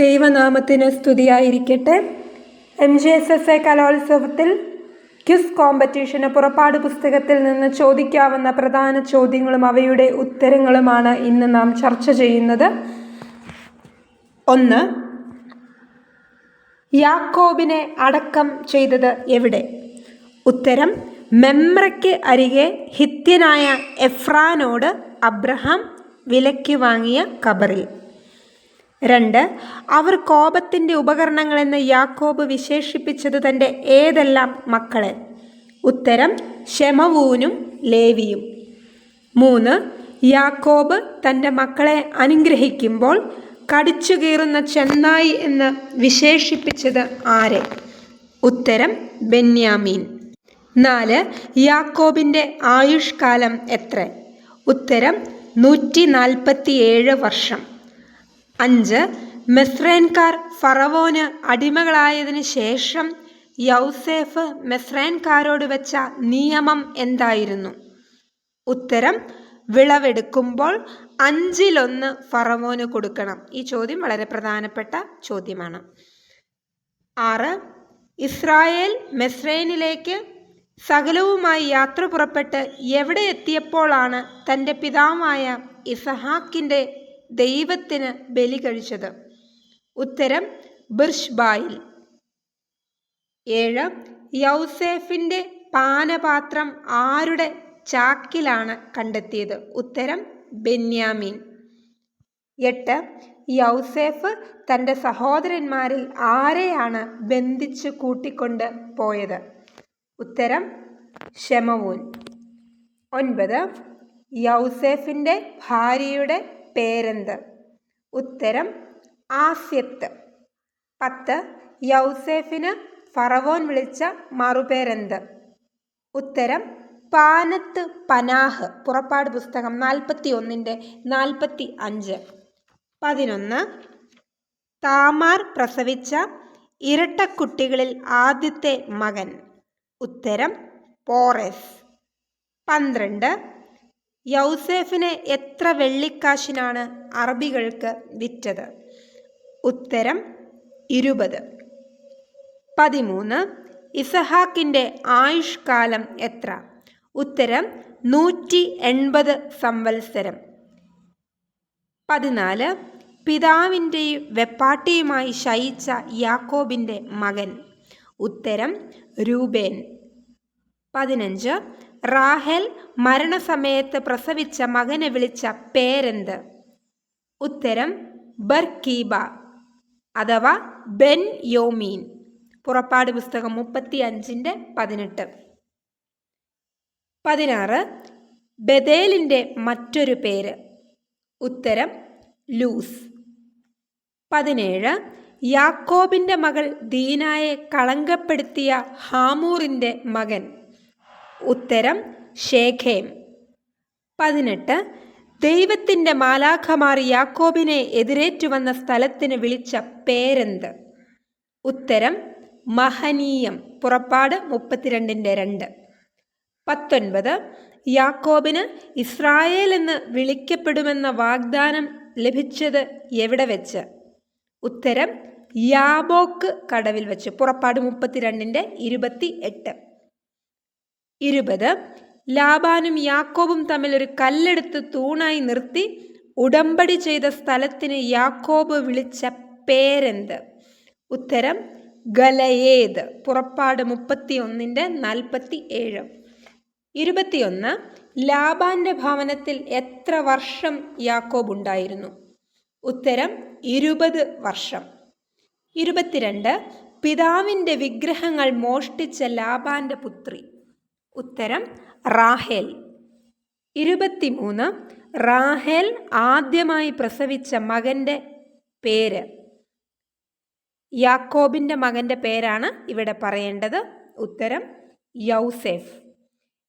ദൈവനാമത്തിന് സ്തുതിയായിരിക്കട്ടെ. M G S S A കലോത്സവത്തിൽ ക്വിസ് കോമ്പറ്റീഷന് പുറപ്പാട് പുസ്തകത്തിൽ നിന്ന് ചോദിക്കാവുന്ന പ്രധാന ചോദ്യങ്ങളും അവയുടെ ഉത്തരങ്ങളുമാണ് ഇന്ന് നാം ചർച്ച ചെയ്യുന്നത്. ഒന്ന് യാക്കോബിനെ അടക്കം ചെയ്തത് എവിടെ? ഉത്തരം മെമ്രയ്ക്ക് അരികെ ഹിത്യനായ എഫ്രാനോട് അബ്രഹാം വിലയ്ക്ക് വാങ്ങിയ കബറിൽ രണ്ട് അവർ കോപത്തിന്റെ ഉപകരണങ്ങളെന്ന് യാക്കോബ് വിശേഷിപ്പിച്ചത് തന്റെ ഏതെല്ലാം മക്കളെ? ഉത്തരം ശമവൂനും ലേവിയും. മൂന്ന് യാക്കോബ് തന്റെ മക്കളെ അനുഗ്രഹിക്കുമ്പോൾ കടിച്ചു കീറുന്ന ചെന്നായി എന്ന് വിശേഷിപ്പിച്ചത് ആരെ? ഉത്തരം ബെന്യാമീൻ. നാല് യാക്കോബിന്റെ ആയുഷ്കാലം എത്ര? ഉത്തരം നൂറ്റി നാൽപ്പത്തിയേഴ് വർഷം. അഞ്ച് മെസ്രേൻകാർ ഫറവോന് അടിമകളായതിനു ശേഷം യൗസേഫ് മെസ്രേൻകാരോട് വെച്ച നിയമം എന്തായിരുന്നു? ഉത്തരം വിളവെടുക്കുമ്പോൾ അഞ്ചിലൊന്ന് ഫറവോന് കൊടുക്കണം. ഈ ചോദ്യം വളരെ പ്രധാനപ്പെട്ട ചോദ്യമാണ്. ആറ് ഇസ്രായേൽ മെസ്രൈനിലേക്ക് സകലവുമായി യാത്ര പുറപ്പെട്ട് എവിടെ എത്തിയപ്പോഴാണ് തന്റെ പിതാവായ ഇസഹാക്കിന്റെ ദൈവത്തിന് ബലി കഴിച്ചത്. ഉത്തരം ബിർഷ്ബായിൽ. ഏഴ് യൗസേഫിന്റെ പാനപാത്രം ആരുടെ ചാക്കിലാണ് കണ്ടെത്തിയത്? ഉത്തരം ബെന്യാമീൻ. എട്ട് യൗസേഫ് തന്റെ സഹോദരന്മാരിൽ ആരെയാണ് ബന്ധിച്ച് കൂട്ടിക്കൊണ്ട് പോയത്? ഉത്തരം ഷെമവൂൻ ഒൻപത് യൗസേഫിന്റെ ഭാര്യയുടെ പേരെന്ത്? ഉത്തരം ആസ്യത്ത് പത്ത് യൗസേഫിന് ഫറവോൻ വിളിച്ച മറുപേരെന്ത്? ഉത്തരം പാനത്ത് പനാഹ്. പുറപ്പാട് പുസ്തകം നാൽപ്പത്തി ഒന്നിന്റെ നാൽപ്പത്തി അഞ്ച് പതിനൊന്ന് താമാർ പ്രസവിച്ച ഇരട്ടക്കുട്ടികളിൽ ആദ്യത്തെ മകൻ. ഉത്തരം പോറസ്. പന്ത്രണ്ട് യൗസേഫിനെ എത്ര വെള്ളിക്കാശിനാണ് അറബികൾക്ക് വിറ്റത്? ഉത്തരം ഇരുപത്. പതിമൂന്ന് ഇസഹാക്കിന്റെ ആയുഷ്കാലം എത്ര? ഉത്തരം നൂറ്റി എൺപത് സംവത്സരം. പതിനാല് പിതാവിന്റെയും വെപ്പാട്ടിയുമായി ശയിച്ച യാക്കോബിന്റെ മകൻ. ഉത്തരം രൂപേൻ പതിനഞ്ച് റാഹേൽ മരണസമയത്ത് പ്രസവിച്ച മകനെ വിളിച്ച പേരെന്ത്? ഉത്തരം ബർക്കീബ അഥവാ ബെൻ യോമീൻ. പുറപ്പാട് പുസ്തകം മുപ്പത്തി അഞ്ചിന്റെ പതിനെട്ട്. പതിനാറ് ബദേലിന്റെ മറ്റൊരു പേര്. ഉത്തരം ലൂസ്. പതിനേഴ് യാക്കോബിന്റെ മകൾ ദീനായെ കളങ്കപ്പെടുത്തിയ ഹാമൂറിന്റെ മകൻ. ഉത്തരം ഷേഖേം പതിനെട്ട്. ദൈവത്തിന്റെ മാലാഖമാർ യാക്കോബിനെ എതിരേറ്റു വന്ന സ്ഥലത്തിന് വിളിച്ച പേരെന്ത്? ഉത്തരം മഹനീയം. പുറപ്പാട് മുപ്പത്തിരണ്ടിന്റെ രണ്ട്. പത്തൊൻപത്. യാക്കോബിന് ഇസ്രായേൽ എന്ന് വിളിക്കപ്പെടുമെന്ന വാഗ്ദാനം ലഭിച്ചത് എവിടെ വെച്ച്? ഉത്തരം യാബോക്ക് കടവിൽ വെച്ച്. പുറപ്പാട് മുപ്പത്തിരണ്ടിന്റെ ഇരുപത്തി എട്ട് ഇരുപത്. ലാബാനും യാക്കോബും തമ്മിൽ ഒരു കല്ലെടുത്ത് തൂണായി നിർത്തി ഉടമ്പടി ചെയ്ത സ്ഥലത്തിന് യാക്കോബ് വിളിച്ച പേരെന്ത്? ഉത്തരം ഗലയേത് പുറപ്പാട് മുപ്പത്തി ഒന്നിന്റെ നാൽപ്പത്തി ഏഴ് ഇരുപത്തിയൊന്ന്. ലാബാന്റെ ഭവനത്തിൽ എത്ര വർഷം യാക്കോബ് ഉണ്ടായിരുന്നു? ഉത്തരം ഇരുപത് വർഷം. ഇരുപത്തിരണ്ട്. പിതാവിന്റെ വിഗ്രഹങ്ങൾ മോഷ്ടിച്ച ലാബാന്റെ പുത്രി. ഉത്തരം റാഹേൽ. ഇരുപത്തിമൂന്ന് റാഹേൽ ആദ്യമായി പ്രസവിച്ച മകന്റെ പേര്. യാക്കോബിന്റെ മകന്റെ പേരാണ് ഇവിടെ പറയേണ്ടത്. ഉത്തരം യൗസേഫ്.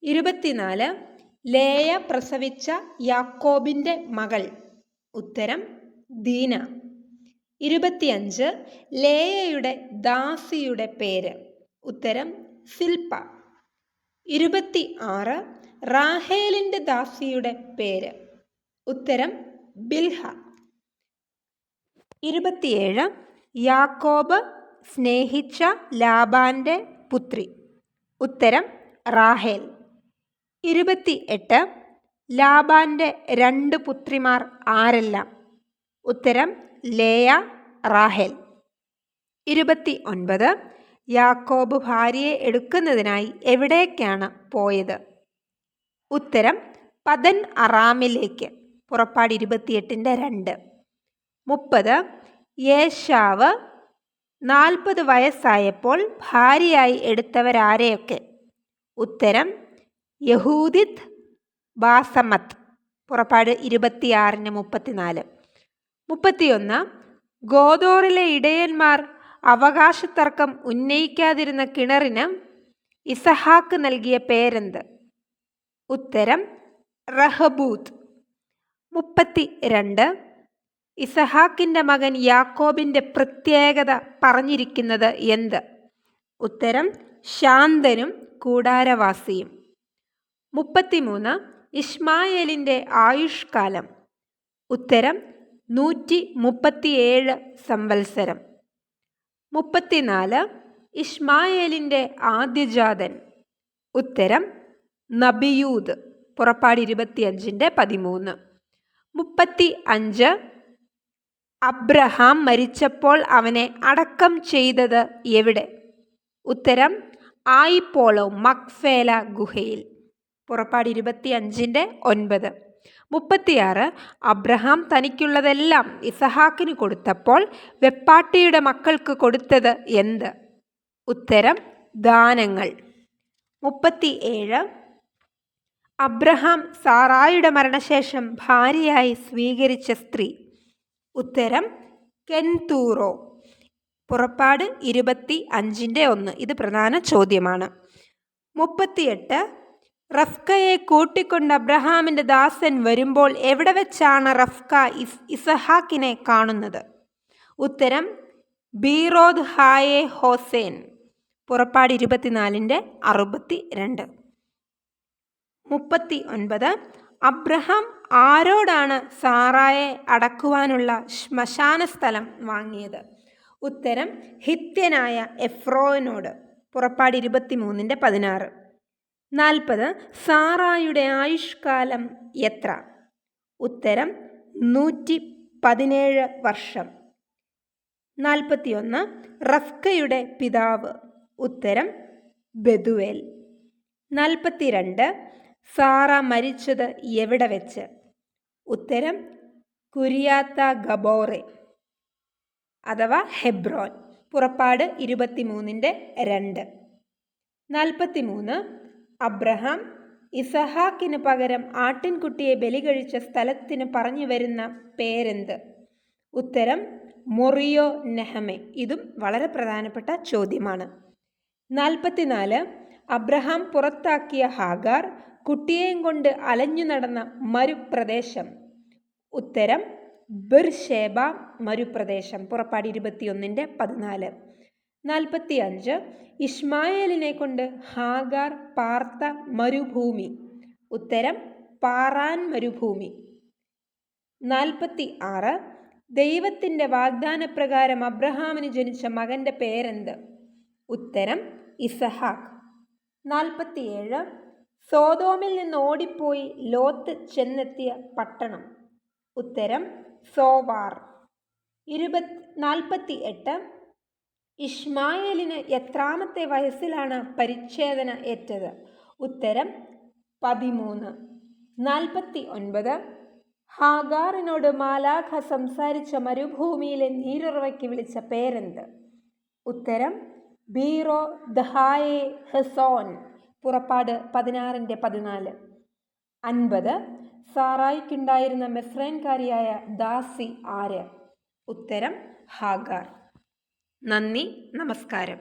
ഇരുപത്തിനാല് ലേയ പ്രസവിച്ച യാക്കോബിന്റെ മകൾ. ഉത്തരം ദീന. ഇരുപത്തിയഞ്ച് ലേയയുടെ ദാസിയുടെ പേര്. ഉത്തരം സിൽപ്പ. ഇരുപത്തി ആറ് റാഹേലിന്റെ ദാസിയുടെ പേര്. ഉത്തരം ബിൽഹ. ഇരുപത്തിയേഴ് യാക്കോബ് സ്നേഹിച്ച ലാബാന്റെ പുത്രി. ഉത്തരം റാഹേൽ. ഇരുപത്തി എട്ട് ലാബാന്റെ രണ്ട് പുത്രിമാർ ആരെല്ലാം? ഉത്തരം ലേയ റാഹേൽ. ഇരുപത്തി ഒൻപത് യാക്കോബ് ഭാര്യയെ എടുക്കുന്നതിനായി എവിടേക്കാണ് പോയത്? ഉത്തരം പതൻ അറാമിലേക്ക്. പുറപ്പാട് ഇരുപത്തിയെട്ടിന്റെ രണ്ട്. മുപ്പത് യേശാവ് നാൽപ്പത് വയസ്സായപ്പോൾ ഭാര്യയായി എടുത്തവരാരെയൊക്കെ? ഉത്തരം യഹൂദിത് ബാസമത്ത്. പുറപ്പാട് ഇരുപത്തിയാറിന് മുപ്പത്തിനാല്. മുപ്പത്തിയൊന്ന് ഗോദോറിലെ ഇടയന്മാർ അവകാശത്തർക്കം ഉന്നയിക്കാതിരുന്ന കിണറിന് ഇസഹാക്ക് നൽകിയ പേരെന്ത്? ഉത്തരം റഹബൂത്ത്. മുപ്പത്തി രണ്ട് ഇസഹാക്കിന്റെ മകൻ യാക്കോബിന്റെ പ്രത്യേകത പറഞ്ഞിരിക്കുന്നത് എന്ത്? ഉത്തരം ശാന്തനും കൂടാരവാസിയും. മുപ്പത്തിമൂന്ന് ഇസ്മായേലിന്റെ ആയുഷ്കാലം. ഉത്തരം നൂറ്റി മുപ്പത്തിയേഴ് സംവത്സരം. മുപ്പത്തിനാല് ഇഷ്മായേലിന്റെ ആദ്യജാതൻ. ഉത്തരം നബിയൂദ്. പുറപ്പാട് ഇരുപത്തിയഞ്ചിന്റെ പതിമൂന്ന്. മുപ്പത്തി അഞ്ച് അബ്രഹാം മരിച്ചപ്പോൾ അവനെ അടക്കം ചെയ്തത് എവിടെ? ഉത്തരം ആയിപ്പോളോ മക്ഫേല ഗുഹയിൽ. പുറപ്പാട് ഇരുപത്തിയഞ്ചിന്റെ ഒൻപത്. മുപ്പത്തിയാറ് അബ്രഹാം തനിക്കുള്ളതെല്ലാം ഇസഹാക്കിന് കൊടുത്തപ്പോൾ വെപ്പാട്ടിയുടെ മക്കൾക്ക് കൊടുത്തത് എന്ത്? ഉത്തരം ദാനങ്ങൾ. മുപ്പത്തി ഏഴ് അബ്രഹാം സാറായുടെ മരണശേഷം ഭാര്യയായി സ്വീകരിച്ച സ്ത്രീ. ഉത്തരം കെൻതൂറോ. പുറപ്പാട് ഇരുപത്തി അഞ്ചിന്റെ ഒന്ന്. ഇത് പ്രധാന ചോദ്യമാണ്. മുപ്പത്തിയെട്ട് റഫ്കയെ കൂട്ടിക്കൊണ്ട് അബ്രഹാമിന്റെ ദാസൻ വരുമ്പോൾ എവിടെ വെച്ചാണ് റഫ്ക ഇസ് ഇസഹാക്കിനെ കാണുന്നത്? ഉത്തരം ബീറോദ് ഹായെ ഹോസേൻ. പുറപ്പാട് ഇരുപത്തിനാലിന്റെ അറുപത്തി രണ്ട് മുപ്പത്തി ഒൻപത് അബ്രഹാം ആരോടാണ് സാറായെ അടക്കുവാനുള്ള ശ്മശാന സ്ഥലം വാങ്ങിയത്? ഉത്തരം ഹിത്യനായ എഫ്രോയിനോട് പുറപ്പാട് ഇരുപത്തി മൂന്നിന്റെ പതിനാറ്. നാൽപ്പത്. സാറായുടെ ആയുഷ്കാലം എത്ര? ഉത്തരം നൂറ്റി പതിനേഴ് വർഷം. നാൽപ്പത്തിയൊന്ന്. റഫ്കയുടെ പിതാവ്. ഉത്തരം ബെദുവേൽ. നാൽപ്പത്തിരണ്ട്. സാറ മരിച്ചത് എവിടെ വെച്ച്? ഉത്തരം കുരിയാത്ത ഗബോറെ അഥവാ ഹെബ്രോൻ. പുറപ്പാട് ഇരുപത്തിമൂന്നിന്റെ രണ്ട്. നാൽപ്പത്തിമൂന്ന്. അബ്രഹാം ഇസഹാക്കിന് പകരം ആട്ടിൻകുട്ടിയെ ബലി കഴിച്ച സ്ഥലത്തിന് പറഞ്ഞു വരുന്ന പേരെന്ത്? ഉത്തരം മൊറിയോ നെഹമെ. ഇതും വളരെ പ്രധാനപ്പെട്ട ചോദ്യമാണ്. നാൽപ്പത്തിനാല് അബ്രഹാം പുറത്താക്കിയ ഹാഗാർ കുട്ടിയെയും കൊണ്ട് അലഞ്ഞു നടന്ന മരുപ്രദേശം. ഉത്തരം ബിർഷേബ മരുപ്രദേശം. പുറപ്പാട് ഇരുപത്തിയൊന്നിന്റെ പതിനാല്. നാൽപ്പത്തി അഞ്ച് ഇഷ്മായേലിനെ കൊണ്ട് ഹാഗാർ പാർത്ത മരുഭൂമി. ഉത്തരം പാറാൻ മരുഭൂമി. നാൽപ്പത്തി ആറ് ദൈവത്തിന്റെ വാഗ്ദാനപ്രകാരം അബ്രഹാമിന് ജനിച്ച മകന്റെ പേരെന്ത്? ഉത്തരം ഇസഹാക്ക്. നാൽപ്പത്തിയേഴ്. സോതോമിൽ നിന്ന് ഓടിപ്പോയി ലോത്ത് ചെന്നെത്തിയ പട്ടണം. ഉത്തരം സോവാർ. ഇരുപത് നാൽപ്പത്തി എട്ട് ഇഷ്മായേലിന് എത്രാമത്തെ വയസ്സിലാണ് പരിച്ഛേദന ഏറ്റത്? ഉത്തരം പതിമൂന്ന്. നാൽപ്പത്തി ഒൻപത് ഹാഗാറിനോട് മാലാഖ സംസാരിച്ച മരുഭൂമിയിലെ നീരുറവയ്ക്ക് വിളിച്ച പേരെന്ത്? ഉത്തരം ബീറോ ദഹായെ ഹെസോൻ. പുറപ്പാട് പതിനാറിന്റെ പതിനാല്. അൻപത്. സാറായിക്കുണ്ടായിരുന്ന മെസ്രൈൻകാരിയായ ദാസി ആര്? ഉത്തരം ഹാഗാർ. നന്ദി നമസ്കാരം.